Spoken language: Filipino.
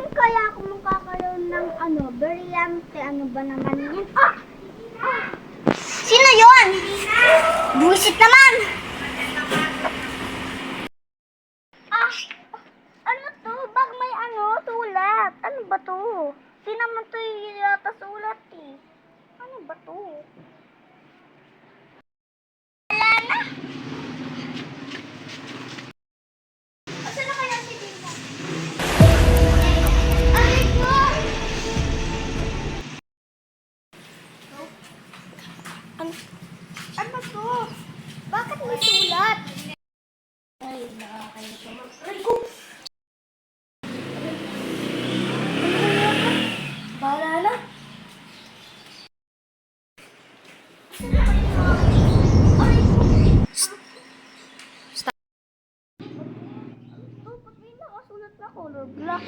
Alam kaya ako makakaroon ng ano, brillante, ano ba naman yun? Ah! Ah! Sino yon? Buisit naman! Ah! Ano to? Bak may ano? Sulat. Ano ba to? Sino naman to yung Ano, ano to? Bakit may sulat? Ay, nakakalimutan naman. Ay, ko! Bahala na color black?